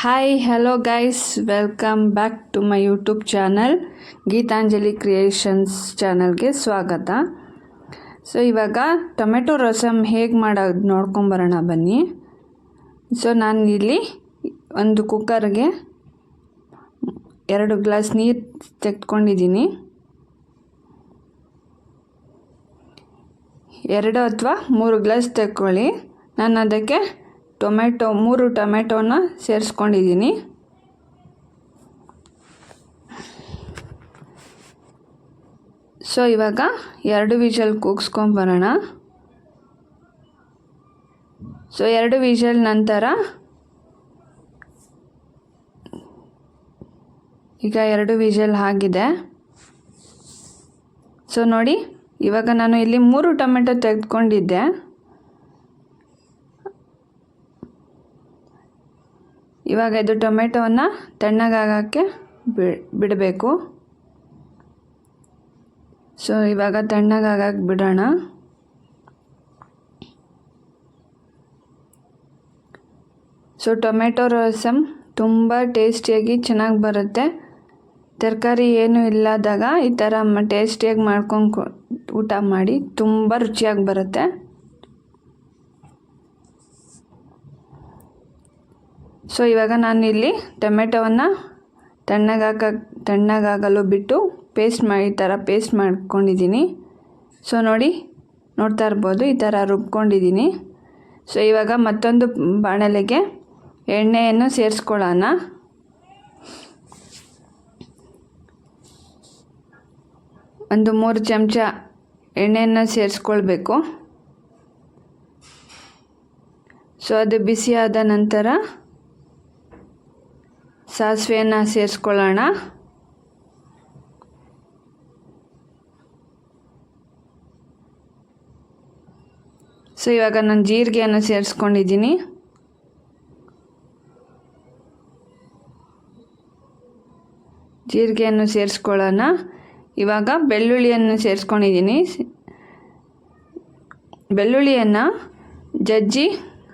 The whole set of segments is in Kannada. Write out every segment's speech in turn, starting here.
Hi hello guys welcome back to my YouTube channel Geetanjali creations ಚಾನಲ್ಗೆ ಸ್ವಾಗತ. ಸೊ ಇವಾಗ ಟೊಮೆಟೊ ರಸಮ್ ಹೇಗೆ ಮಾಡೋದು ನೋಡ್ಕೊಂಬರೋಣ ಬನ್ನಿ. ಸೊ ನಾನು ಇಲ್ಲಿ ಒಂದು ಕುಕ್ಕರ್ಗೆ ಎರಡು ಗ್ಲಾಸ್ ನೀರು ತೆಗೆದುಕೊಂಡಿದ್ದೀನಿ. ಎರಡು ಅಥವಾ ಮೂರು ಗ್ಲಾಸ್ ತೆಕ್ಕೊಳ್ಳಿ. ನಾನು ಅದಕ್ಕೆ ಟೊಮೆಟೊ, ಮೂರು ಟೊಮೆಟೊನ ಸೇರಿಸ್ಕೊಂಡಿದ್ದೀನಿ. ಸೊ, ಇವಾಗ ಎರಡು ವಿಷಲ್ ಕೂಗಿಸ್ಕೊಂಬರೋಣ ಸೊ, ಎರಡು ವಿಷಲ್ ನಂತರ ಈಗ ಎರಡು ವಿಷಲ್ ಆಗಿದೆ. ಸೊ, ನೋಡಿ, ಇವಾಗ ನಾನು ಇಲ್ಲಿ ಮೂರು ಟೊಮೆಟೊ ತೆಗೆದುಕೊಂಡಿದ್ದೆ. ಇವಾಗ ಇದು ಟೊಮೆಟೊವನ್ನು ತಣ್ಣಗಾಗೋಕ್ಕೆ ಬಿಡಬೇಕು. ಸೊ ಇವಾಗ ತಣ್ಣಗಾಗಕ್ಕೆ ಬಿಡೋಣ. ಸೊ ಟೊಮೆಟೊ ರಸಮ್ ತುಂಬ ಟೇಸ್ಟಿಯಾಗಿ ಚೆನ್ನಾಗಿ ಬರುತ್ತೆ. ತರಕಾರಿ ಏನೂ ಇಲ್ಲದಾಗ ಈ ಥರ ಟೇಸ್ಟಿಯಾಗಿ ಮಾಡ್ಕೊಂಡು ಊಟ ಮಾಡಿ ತುಂಬ ರುಚಿಯಾಗಿ ಬರುತ್ತೆ. ಸೊ ಇವಾಗ ನಾನು ಇಲ್ಲಿ ಟೊಮೆಟೊವನ್ನು ತಣ್ಣಗಾಗ, ತಣ್ಣಗಾಗಲು ಬಿಟ್ಟು ಪೇಸ್ಟ್ ಮಾಡಿ ಈ ಥರ ಪೇಸ್ಟ್ ಮಾಡ್ಕೊಂಡಿದ್ದೀನಿ. ಸೊ ನೋಡಿ, ನೋಡ್ತಾ ಇರ್ಬೋದು, ಈ ಥರ ರುಬ್ಕೊಂಡಿದ್ದೀನಿ. ಸೊ ಇವಾಗ ಮತ್ತೊಂದು ಬಾಣಲೆಗೆ ಎಣ್ಣೆಯನ್ನು ಸೇರಿಸ್ಕೊಳ್ಳೋಣ. ಒಂದು ಮೂರು ಚಮಚ ಎಣ್ಣೆಯನ್ನು ಸೇರಿಸ್ಕೊಳ್ಬೇಕು. ಸೊ ಅದು ಬಿಸಿಯಾದ ನಂತರ ಸಾಸಿವೆಯನ್ನು ಸೇರಿಸ್ಕೊಳ್ಳೋಣ. ಸೊ ಇವಾಗ ನಾನು ಜೀರಿಗೆಯನ್ನು ಸೇರಿಸ್ಕೊಂಡಿದ್ದೀನಿ. ಜೀರಿಗೆಯನ್ನು ಸೇರಿಸ್ಕೊಳ್ಳೋಣ. ಇವಾಗ ಬೆಳ್ಳುಳ್ಳಿಯನ್ನು ಸೇರಿಸ್ಕೊಂಡಿದ್ದೀನಿ. ಬೆಳ್ಳುಳ್ಳಿಯನ್ನು ಜಜ್ಜಿ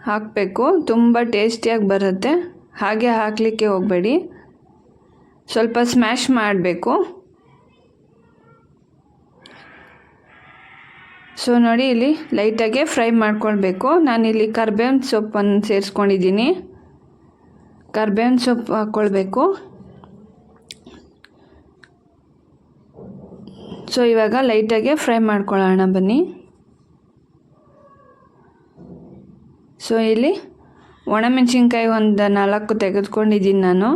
ಹಾಕಬೇಕು. ತುಂಬ ಟೇಸ್ಟಿಯಾಗಿ ಬರುತ್ತೆ. ಹಾಗೆ ಹಾಕಲಿಕ್ಕೆ ಹೋಗಬೇಡಿ. ಸ್ವಲ್ಪ ಸ್ಮ್ಯಾಶ್ ಮಾಡಬೇಕು. ಸೊ ನೋಡಿ ಇಲ್ಲಿ ಲೈಟಾಗೆ ಫ್ರೈ ಮಾಡ್ಕೊಳ್ಬೇಕು. ನಾನಿಲ್ಲಿ ಕರ್ಬೇವಿನ ಸೊಪ್ಪನ್ನು ಸೇರಿಸ್ಕೊಂಡಿದ್ದೀನಿ. ಕರ್ಬೇವಿನ ಸೊಪ್ಪು ಹಾಕ್ಕೊಳ್ಬೇಕು. ಸೊ ಇವಾಗ ಲೈಟಾಗೆ ಫ್ರೈ ಮಾಡ್ಕೊಳ್ಳೋಣ ಬನ್ನಿ. ಸೊ ಇಲ್ಲಿ ಒಣಮೆಣಸಿನ್ಕಾಯಿ ಒಂದು ನಾಲ್ಕು ತೆಗೆದುಕೊಂಡಿದ್ದೀನಿ ನಾನು.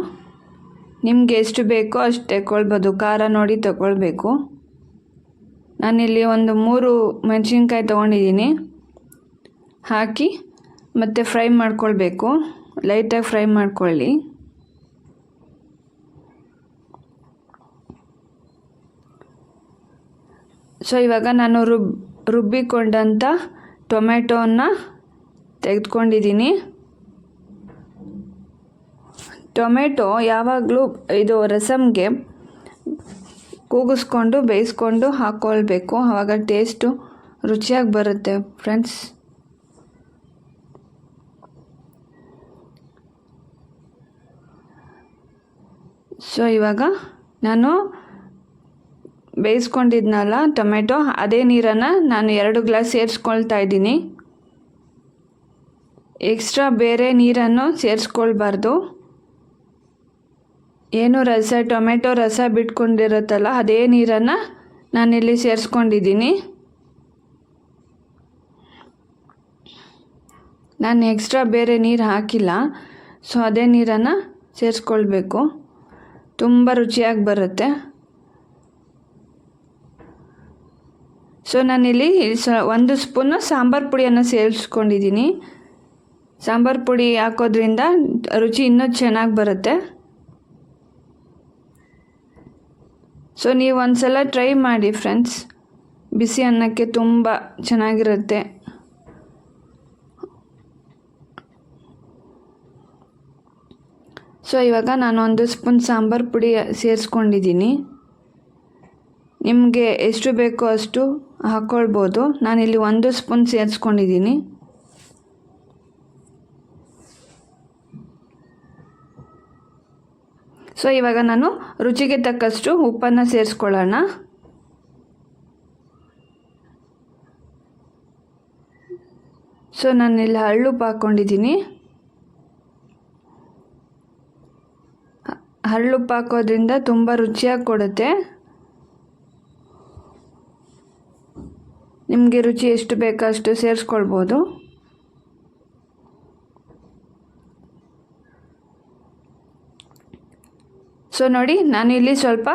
ನಿಮಗೆ ಎಷ್ಟು ಬೇಕೋ ಅಷ್ಟು ತಗೊಳ್ಬೋದು ಖಾರ ನೋಡಿ ತಗೊಳ್ಬೇಕು ನಾನಿಲ್ಲಿ ಒಂದು ಮೂರು ಮೆಣಸಿನ್ಕಾಯಿ ತೊಗೊಂಡಿದ್ದೀನಿ. ಹಾಕಿ ಮತ್ತು ಫ್ರೈ ಮಾಡ್ಕೊಳ್ಬೇಕು. ಲೈಟಾಗಿ ಫ್ರೈ ಮಾಡ್ಕೊಳ್ಳಿ. ಸೊ, ಇವಾಗ ನಾನು ರುಬ್, ರುಬ್ಬಿಕೊಂಡಂಥ ಟೊಮ್ಯಾಟೋನ ತೆಗೆದುಕೊಂಡಿದ್ದೀನಿ. ಟೊಮೆಟೊ ಯಾವಾಗಲೂ ಇದು ರಸಮ್ಗೆ ಕೂಗಿಸ್ಕೊಂಡು, ಬೇಯಿಸ್ಕೊಂಡು ಹಾಕ್ಕೊಳ್ಬೇಕು ಆವಾಗ ಟೇಸ್ಟು ರುಚಿಯಾಗಿ ಬರುತ್ತೆ ಫ್ರೆಂಡ್ಸ್ ಸೊ ಇವಾಗ ನಾನು ಬೇಯಿಸ್ಕೊಂಡಿದ್ನಲ್ಲ ಟೊಮೆಟೊ, ಅದೇ ನೀರನ್ನು ನಾನು ಎರಡು ಗ್ಲಾಸ್ ಸೇರಿಸ್ಕೊಳ್ತಾ ಇದ್ದೀನಿ. ಎಕ್ಸ್ಟ್ರಾ ಬೇರೆ ನೀರನ್ನು ಸೇರಿಸ್ಕೊಳ್ಬಾರ್ದು. ಏನು ರಸ, ಟೊಮೆಟೊ ರಸ ಬಿಟ್ಕೊಂಡಿರುತ್ತಲ್ಲ, ಅದೇ ನೀರನ್ನು ನಾನಿಲ್ಲಿ ಸೇರಿಸ್ಕೊಂಡಿದ್ದೀನಿ. ನಾನು ಎಕ್ಸ್ಟ್ರಾ ಬೇರೆ ನೀರು ಹಾಕಿಲ್ಲ ಸೊ ಅದೇ ನೀರನ್ನು ಸೇರಿಸ್ಕೊಳ್ಬೇಕು. ತುಂಬ ರುಚಿಯಾಗಿ ಬರುತ್ತೆ. ಸೊ ನಾನಿಲ್ಲಿ ಸ, ಒಂದು ಸ್ಪೂನು ಸಾಂಬಾರು ಪುಡಿಯನ್ನು ಸೇರಿಸ್ಕೊಂಡಿದ್ದೀನಿ. ಸಾಂಬಾರು ಪುಡಿ ಹಾಕೋದ್ರಿಂದ ರುಚಿ ಇನ್ನೂ ಚೆನ್ನಾಗಿ ಬರುತ್ತೆ. ಸೊ ನೀವು ಒಂದು ಸಲ ಟ್ರೈ ಮಾಡಿ ಫ್ರೆಂಡ್ಸ್ ಬಿಸಿ ಅನ್ನಕ್ಕೆ ತುಂಬ ಚೆನ್ನಾಗಿರುತ್ತೆ. ಸೊ ಇವಾಗ ನಾನು ಒಂದು ಸ್ಪೂನ್ ಸಾಂಬಾರು ಪುಡಿ ಸೇರಿಸ್ಕೊಂಡಿದ್ದೀನಿ. ನಿಮಗೆ ಎಷ್ಟು ಬೇಕೋ ಅಷ್ಟು ಹಾಕ್ಕೊಳ್ಬೋದು ನಾನಿಲ್ಲಿ ಒಂದು ಸ್ಪೂನ್ ಸೇರಿಸ್ಕೊಂಡಿದ್ದೀನಿ. ಸೊ ಇವಾಗ ನಾನು ರುಚಿಗೆ ತಕ್ಕಷ್ಟು ಉಪ್ಪನ್ನು ಸೇರಿಸ್ಕೊಳ್ಳೋಣ. ಸೊ ನಾನಿಲ್ಲಿ ಹರಳುಪ್ಪು ಹಾಕ್ಕೊಂಡಿದ್ದೀನಿ. ಹರಳುಪ್ಪು ಹಾಕೋದ್ರಿಂದ ತುಂಬ ರುಚಿಯಾಗಿ ಕೊಡುತ್ತೆ. ನಿಮಗೆ ರುಚಿ ಎಷ್ಟು ಬೇಕೋ ಅಷ್ಟು ಸೇರಿಸ್ಕೊಳ್ಬೋದು. ಸೊ ನೋಡಿ, ನಾನು ಇಲ್ಲಿ ಸ್ವಲ್ಪ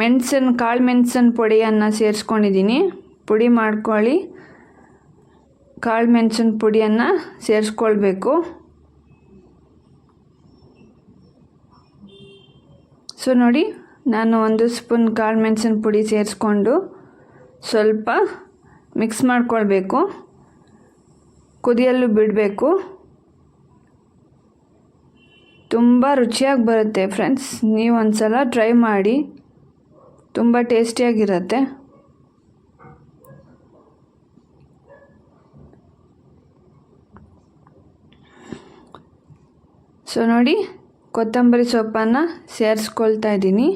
ಮೆಣಸಿನ, ಕಾಳು ಮೆಣಸಿನ ಪುಡಿಯನ್ನು ಸೇರಿಸ್ಕೊಂಡಿದ್ದೀನಿ. ಪುಡಿ ಮಾಡ್ಕೊಳ್ಳಿ. ಕಾಳು ಮೆಣಸಿನ ಪುಡಿಯನ್ನು ಸೇರಿಸ್ಕೊಳ್ಬೇಕು. ಸೊ ನೋಡಿ, ನಾನು ಒಂದು ಸ್ಪೂನ್ ಕಾಳು ಮೆಣಸಿನ ಪುಡಿ ಸೇರಿಸ್ಕೊಂಡು ಸ್ವಲ್ಪ ಮಿಕ್ಸ್ ಮಾಡ್ಕೊಳ್ಬೇಕು. ಕುದಿಯಲು ಬಿಡಬೇಕು. ತುಂಬ ರುಚಿಯಾಗಿ ಬರುತ್ತೆ ಫ್ರೆಂಡ್ಸ್. ನೀವು ಒಂದು ಸಲ ಟ್ರೈ ಮಾಡಿ, ತುಂಬ ಟೇಸ್ಟಿಯಾಗಿರುತ್ತೆ. ಸೊ ನೋಡಿ, ಕೊತ್ತಂಬರಿ ಸೊಪ್ಪನ್ನು ಸೇರಿಸ್ಕೊಳ್ತಾ ಇದ್ದೀನಿ.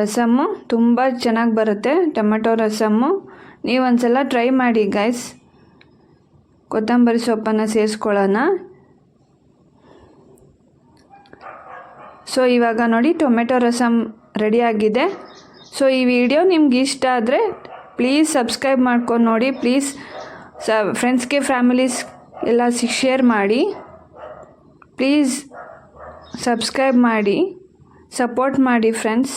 ರಸಮ್ಮು ತುಂಬ ಚೆನ್ನಾಗಿ ಬರುತ್ತೆ, ಟೊಮೆಟೊ ರಸಮ್ಮು ನೀವೊಂದು ಸಲ ಟ್ರೈ ಮಾಡಿ ಗೈಸ್ ಕೊತ್ತಂಬರಿ ಸೊಪ್ಪನ್ನು ಸೇರಿಸ್ಕೊಳ್ಳೋಣ. ಸೊ ಇವಾಗ ನೋಡಿ, ಟೊಮೆಟೊ ರಸಮ್ ರೆಡಿಯಾಗಿದೆ ಸೊ ಈ ವಿಡಿಯೋ ನಿಮ್ಗೆ ಇಷ್ಟ ಆದರೆ ಪ್ಲೀಸ್ ಸಬ್ಸ್ಕ್ರೈಬ್ ಮಾಡ್ಕೊಂಡು ನೋಡಿ ಪ್ಲೀಸ್ ಸ ಫ್ರೆಂಡ್ಸ್ಗೆ ಫ್ಯಾಮಿಲೀಸ್ ಎಲ್ಲ ಶೇರ್ ಮಾಡಿ. ಪ್ಲೀಸ್ ಸಬ್ಸ್ಕ್ರೈಬ್ ಮಾಡಿ ಸಪೋರ್ಟ್ ಮಾಡಿ ಫ್ರೆಂಡ್ಸ್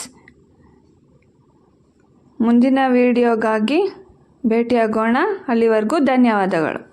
ಮುಂದಿನ ವಿಡಿಯೋಗಾಗಿ ಭೇಟಿಯಾಗೋಣ. ಅಲ್ಲಿವರೆಗೂ ಧನ್ಯವಾದಗಳು.